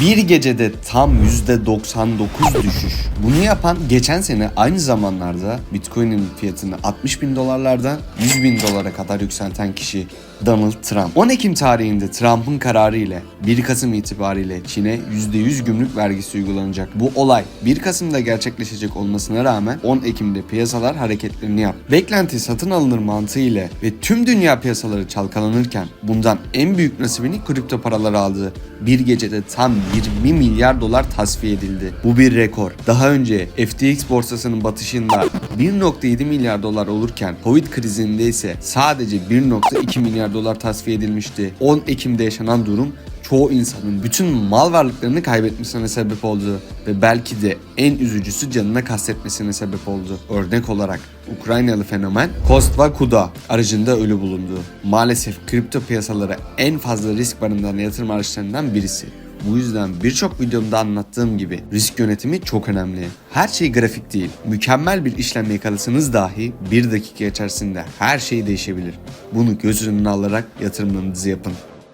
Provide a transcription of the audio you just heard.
Bir gecede tam %99 düşüş. Bunu yapan geçen sene aynı zamanlarda Bitcoin'in fiyatını 60 bin dolarlardan 100 bin dolara kadar yükselten kişi Donald Trump. 10 Ekim tarihinde Trump'ın kararı ile 1 Kasım itibariyle Çin'e %100 gümrük vergisi uygulanacak. Bu olay 1 Kasım'da gerçekleşecek olmasına rağmen 10 Ekim'de piyasalar hareketlerini yaptı. Beklenti satın alınır mantığı ile ve tüm dünya piyasaları çalkalanırken bundan en büyük nasibini kripto paralar aldı. Bir gecede tam 20 milyar dolar tasfiye edildi. Bu bir rekor. Daha önce FTX borsasının batışında 1.7 milyar dolar olurken Covid krizinde ise sadece 1.2 milyar dolar tasfiye edilmişti. 10 Ekim'de yaşanan durum çoğu insanın bütün mal varlıklarını kaybetmesine sebep oldu ve belki de en üzücüsü canına kastetmesine sebep oldu. Örnek olarak Ukraynalı fenomen Kostva Kuda aracında ölü bulundu. Maalesef kripto piyasalara en fazla risk barındıran yatırım araçlarından birisi. Bu yüzden birçok videomda anlattığım gibi risk yönetimi çok önemli. Her şey grafik değil. Mükemmel bir işlem yakalasanız dahi bir dakika içerisinde her şey değişebilir. Bunu göz önüne alarak yatırımlarınızı yapın.